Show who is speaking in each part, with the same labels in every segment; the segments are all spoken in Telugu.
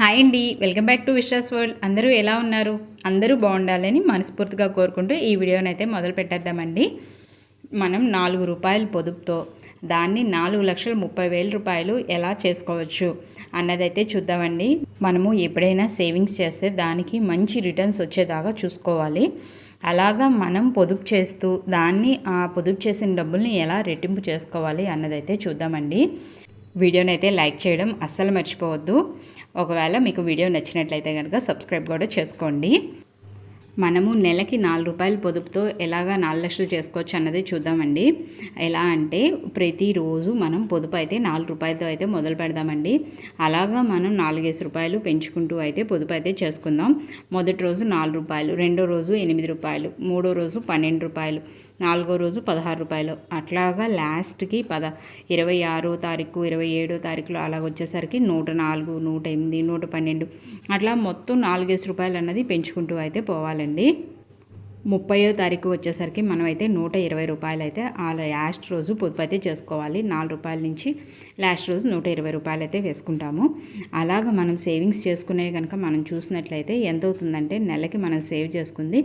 Speaker 1: హాయ్ అండి. Welcome back to Vishwas world. అందరూ ఎలా ఉన్నారు? అందరూ బాగుండాలని మనస్ఫూర్తిగా కోరుకుంటూ ఈ వీడియోని అయితే మొదలు పెట్టేద్దామండి. మనం నాలుగు రూపాయల పొదుపుతో దాన్ని నాలుగు లక్షల ముప్పై వేల రూపాయలు ఎలా చేసుకోవచ్చు అన్నదైతే చూద్దామండి. మనము ఎప్పుడైనా సేవింగ్స్ చేస్తే దానికి మంచి రిటర్న్స్ వచ్చేదాకా చూసుకోవాలి. అలాగా మనం పొదుపు చేస్తూ దాన్ని ఆ పొదుపు చేసిన డబ్బుల్ని ఎలా రెట్టింపు చేసుకోవాలి అన్నదైతే చూద్దామండి. వీడియోని అయితే లైక్ చేయడం అస్సలు మర్చిపోవద్దు. ఒకవేళ మీకు వీడియో నచ్చినట్లయితే కనుక సబ్స్క్రైబ్ కూడా చేసుకోండి. మనము నెలకి నాలుగు రూపాయల పొదుపుతో ఎలాగా నాలుగు లక్షలు చేసుకోవచ్చు అన్నది చూద్దామండి. ఎలా అంటే ప్రతిరోజు మనం పొదుపు అయితే నాలుగు రూపాయలతో అయితే మొదలు పెడదామండి. అలాగా మనం నాలుగేసి రూపాయలు పెంచుకుంటూ అయితే పొదుపు అయితే చేసుకుందాం. మొదటి రోజు నాలుగు రూపాయలు రెండో రోజు ఎనిమిది రూపాయలు మూడో రోజు పన్నెండు రూపాయలు నాలుగో రోజు పదహారు రూపాయలు. అట్లాగా లాస్ట్కి పద ఇరవై ఆరో తారీఖు ఇరవై ఏడో తారీఖులో అలాగ వచ్చేసరికి నూట నాలుగు నూట ఎనిమిది నూట పన్నెండు. అట్లా మొత్తం నాలుగేసి రూపాయలు అన్నది పెంచుకుంటూ అయితే పోవాలండి. ముప్పయో తారీఖు వచ్చేసరికి మనమైతే నూట ఇరవై రూపాయలు అయితే ఆ లాస్ట్ రోజు పొదుపు అయితే చేసుకోవాలి. నాలుగు రూపాయల నుంచి లాస్ట్ రోజు నూట ఇరవై రూపాయలు అయితే వేసుకుంటాము. అలాగ మనం సేవింగ్స్ చేసుకునే కనుక మనం చూసినట్లయితే ఎంత అవుతుందంటే నెలకి మనం సేవ్ చేసుకుంది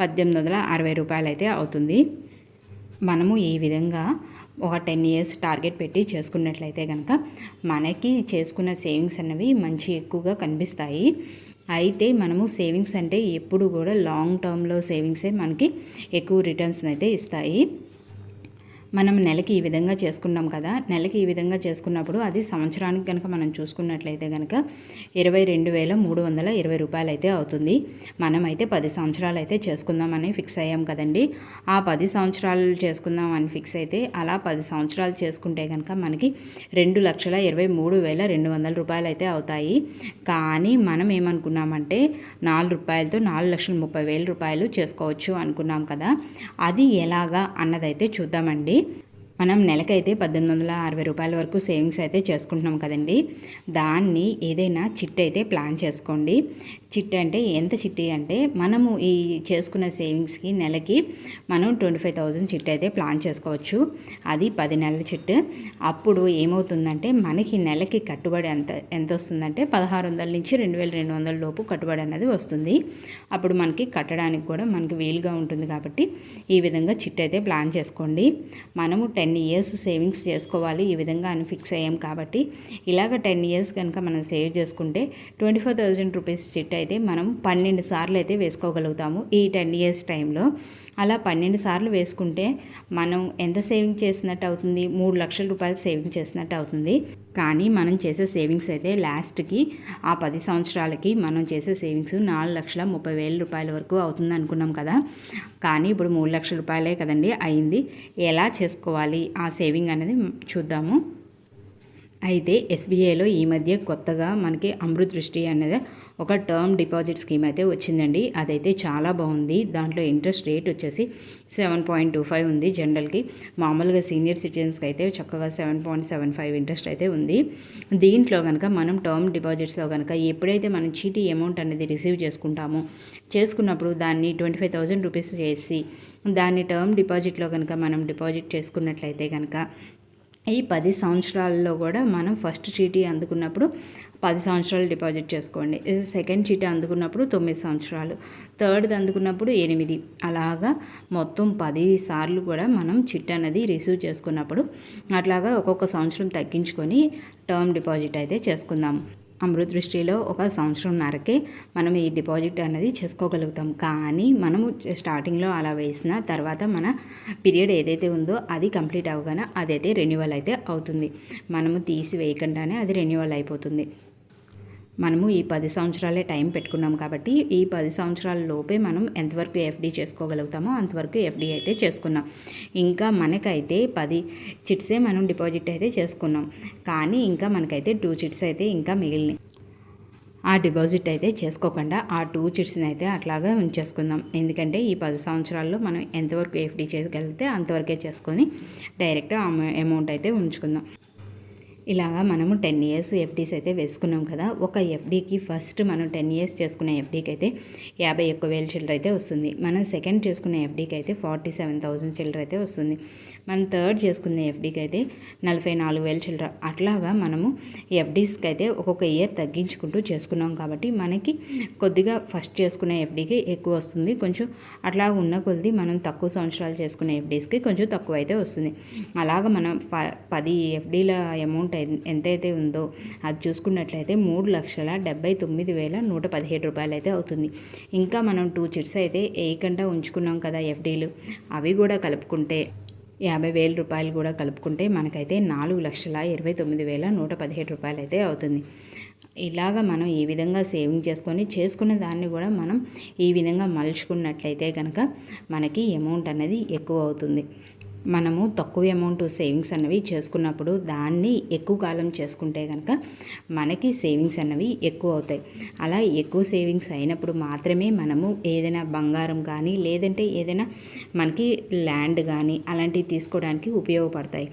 Speaker 1: పద్దెనిమిది వందల అరవై రూపాయలు అయితే అవుతుంది. మనము ఈ విధంగా ఒక టెన్ ఇయర్స్ టార్గెట్ పెట్టి చేసుకున్నట్లయితే కనుక మనకి చేసుకున్న సేవింగ్స్ అనేవి మంచి ఎక్కువగా కనిపిస్తాయి. అయితే మనము సేవింగ్స్ అంటే ఎప్పుడు కూడా లాంగ్ టర్మ్లో సేవింగ్సే మనకి ఎక్కువ రిటర్న్స్ అయితే ఇస్తాయి. మనం నెలకి ఈ విధంగా చేసుకున్నాం కదా నెలకి ఈ విధంగా చేసుకున్నప్పుడు అది సంవత్సరానికి కనుక మనం చూసుకున్నట్లయితే కనుక ఇరవై రెండు వేల మూడు వందల ఇరవై రూపాయలు అయితే అవుతుంది. మనమైతే పది సంవత్సరాలు అయితే చేసుకుందామని ఫిక్స్ అయ్యాం కదండి. ఆ పది సంవత్సరాలు చేసుకుందాం అని ఫిక్స్ అయితే అలా పది సంవత్సరాలు చేసుకుంటే కనుక మనకి రెండు లక్షల ఇరవై మూడు వేల రెండు వందల రూపాయలు అయితే అవుతాయి. కానీ మనం ఏమనుకున్నామంటే నాలుగు రూపాయలతో నాలుగు లక్షల ముప్పై వేల రూపాయలు చేసుకోవచ్చు అనుకున్నాం కదా. అది ఎలాగా అన్నదైతే చూద్దామండి. aí. మనం నెలకైతే పద్దెనిమిది వందల అరవై రూపాయల వరకు సేవింగ్స్ అయితే చేసుకుంటున్నాం కదండి. దాన్ని ఏదైనా చిట్ అయితే ప్లాన్ చేసుకోండి. చిట్ అంటే ఎంత చిట్టి అంటే మనము ఈ చేసుకున్న సేవింగ్స్కి నెలకి మనం ట్వంటీ ఫైవ్ థౌజండ్ చిట్ అయితే ప్లాన్ చేసుకోవచ్చు. అది పది నెలల చిట్. అప్పుడు ఏమవుతుందంటే మనకి నెలకి కట్టుబడి ఎంత ఎంత వస్తుందంటే పదహారు వందల నుంచి రెండు వేల రెండు వందల లోపు కట్టుబడి అనేది వస్తుంది. అప్పుడు మనకి కట్టడానికి కూడా మనకి వీలుగా ఉంటుంది కాబట్టి ఈ విధంగా చిట్ అయితే ప్లాన్ చేసుకోండి. మనము టెన్ టెన్ ఇయర్స్ సేవింగ్స్ చేసుకోవాలి ఈ విధంగా అని ఫిక్స్ అయ్యాం కాబట్టి. ఇలాగ టెన్ ఇయర్స్ కనుక మనం సేవ్ చేసుకుంటే twenty four thousand rupees chit అయితే మనం పన్నెండు సార్లు అయితే వేసుకోగలుగుతాము ఈ టెన్ ఇయర్స్ టైంలో. అలా పన్నెండు సార్లు వేసుకుంటే మనం ఎంత సేవింగ్ చేసినట్టు అవుతుంది? మూడు లక్షల రూపాయలు సేవింగ్ చేసినట్టు అవుతుంది. కానీ మనం చేసే సేవింగ్స్ అయితే లాస్ట్కి ఆ పది సంవత్సరాలకి మనం చేసే సేవింగ్స్ నాలుగు లక్షల ముప్పై వేల రూపాయల వరకు అవుతుంది అనుకున్నాం కదా. కానీ ఇప్పుడు మూడు లక్షల రూపాయలే కదండి అయింది. ఎలా చేసుకోవాలి? ఆ సేవింగ్ అనేది చూద్దాము. అయితే ఎస్బీఐలో ఈ మధ్య కొత్తగా మనకి అమృత్ దృష్టి అనేది ఒక టర్మ్ డిపాజిట్ స్కీమ్ అయితే వచ్చిందండి. అదైతే చాలా బాగుంది. దాంట్లో ఇంట్రెస్ట్ రేట్ వచ్చేసి సెవెన్ పాయింట్ టూ ఫైవ్ ఉంది జనరల్కి మామూలుగా సీనియర్ సిటిజన్స్కి అయితే చక్కగా seven point seven five interest అయితే ఉంది. దీంట్లో కనుక మనం టర్మ్ డిపాజిట్స్లో కనుక ఎప్పుడైతే మనం చీటీ అమౌంట్ అనేది రిసీవ్ చేసుకుంటామో చేసుకున్నప్పుడు దాన్ని ట్వంటీ ఫైవ్ థౌజండ్ రూపీస్ చేసి దాన్ని టర్మ్ డిపాజిట్లో కనుక మనం డిపాజిట్ చేసుకున్నట్లయితే కనుక ఈ పది సంవత్సరాల్లో కూడా మనం ఫస్ట్ చీటీ అందుకున్నప్పుడు పది సంవత్సరాలు డిపాజిట్ చేసుకోండి. సెకండ్ చీటీ అందుకున్నప్పుడు తొమ్మిది సంవత్సరాలు. థర్డ్ది అందుకున్నప్పుడు ఎనిమిది. అలాగా మొత్తం పది సార్లు కూడా మనం చిట్ అనేది రిసీవ్ చేసుకున్నప్పుడు అట్లాగా ఒక్కొక్క సంవత్సరం తగ్గించుకొని టర్మ్ డిపాజిట్ అయితే చేసుకుందాం. అమృత దృష్టిలో ఒక సంవత్సరంన్నరకే మనం ఈ డిపాజిట్ అనేది చేసుకోగలుగుతాం. కానీ మనము స్టార్టింగ్లో అలా వేసిన తర్వాత మన పీరియడ్ ఏదైతే ఉందో అది కంప్లీట్ అవ్వగానే అదైతే రెన్యువల్ అయితే అవుతుంది. మనము తీసి వేయకుండానే అది రెన్యువల్ అయిపోతుంది. మనము ఈ పది సంవత్సరాలే టైం పెట్టుకున్నాం కాబట్టి ఈ పది సంవత్సరాల లోపే మనం ఎంతవరకు ఎఫ్డీ చేసుకోగలుగుతామో అంతవరకు ఎఫ్డీ అయితే చేసుకున్నాం. ఇంకా మనకైతే పది చిట్సే మనం డిపాజిట్ అయితే చేసుకున్నాం. కానీ ఇంకా మనకైతే టూ చిట్స్ అయితే ఇంకా మిగిలినాయి. ఆ డిపాజిట్ అయితే చేసుకోకుండా ఆ టూ చిట్స్ని అయితే అట్లాగా ఉంచేసుకుందాం. ఎందుకంటే ఈ పది సంవత్సరాల్లో మనం ఎంతవరకు ఎఫ్డీ చేయగలిగితే అంతవరకే చేసుకొని డైరెక్ట్ అమౌంట్ అయితే ఉంచుకుందాం. ఇలాగా మనము టెన్ ఇయర్స్ ఎఫ్డీస్ అయితే వేసుకున్నాం కదా ఒక ఎఫ్డీకి ఫస్ట్ మనం టెన్ ఇయర్స్ చేసుకునే ఎఫ్డీకి అయితే యాభై ఒక్క వేల చిల్లర అయితే వస్తుంది. మనం సెకండ్ చేసుకునే ఎఫ్డీకి అయితే ఫార్టీ సెవెన్ థౌసండ్ చిల్లర అయితే వస్తుంది. మనం థర్డ్ చేసుకునే ఎఫ్డీకి అయితే నలభై నాలుగు వేల చిల్లర. అట్లాగా మనము ఎఫ్డీస్కి అయితే ఒక్కొక్క ఇయర్ తగ్గించుకుంటూ చేసుకున్నాం కాబట్టి మనకి కొద్దిగా ఫస్ట్ చేసుకునే ఎఫ్డీకి ఎక్కువ వస్తుంది. కొంచెం అట్లా ఉన్న కొద్ది మనం తక్కువ సంవత్సరాలు చేసుకునే ఎఫ్డీస్కి కొంచెం తక్కువ అయితే వస్తుంది. అలాగ మనం ప పది ఎఫ్డీల అమౌంట్ ఎంతైతే ఉందో అది చూసుకున్నట్లయితే మూడు లక్షల డెబ్బై తొమ్మిది వేల నూట పదిహేడు రూపాయలు అయితే అవుతుంది. ఇంకా మనం టూ చిట్స్ అయితే వేయకుండా ఉంచుకున్నాం కదా ఎఫ్డీలు. అవి కూడా కలుపుకుంటే యాభై వేల రూపాయలు కూడా కలుపుకుంటే మనకైతే నాలుగు లక్షల ఇరవై తొమ్మిది వేల నూట పదిహేడు రూపాయలు అయితే అవుతుంది. ఇలాగ మనం ఈ విధంగా సేవింగ్ చేసుకొని చేసుకున్న దాన్ని కూడా మనం ఈ విధంగా మలుచుకున్నట్లయితే కనుక మనకి అమౌంట్ అనేది ఎక్కువ అవుతుంది. మనము తక్కువ అమౌంట్ సేవింగ్స్ అన్నవి చేసుకున్నప్పుడు దాన్ని ఎక్కువ కాలం చేసుకుంటే కనుక మనకి సేవింగ్స్ అన్నవి ఎక్కువ అవుతాయి. అలా ఎక్కువ సేవింగ్స్ అయినప్పుడు మాత్రమే మనము ఏదైనా బంగారం కానీ లేదంటే ఏదైనా మనకి ల్యాండ్ కానీ అలాంటివి తీసుకోవడానికి ఉపయోగపడతాయి.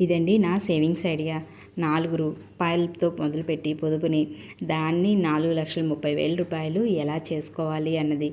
Speaker 1: ఇదండి నా సేవింగ్స్ ఐడియా. నాలుగు రూపాయలతో మొదలుపెట్టి పొదుపుని దాన్ని నాలుగు లక్షల ముప్పై వేల రూపాయలు ఎలా చేసుకోవాలి అన్నది.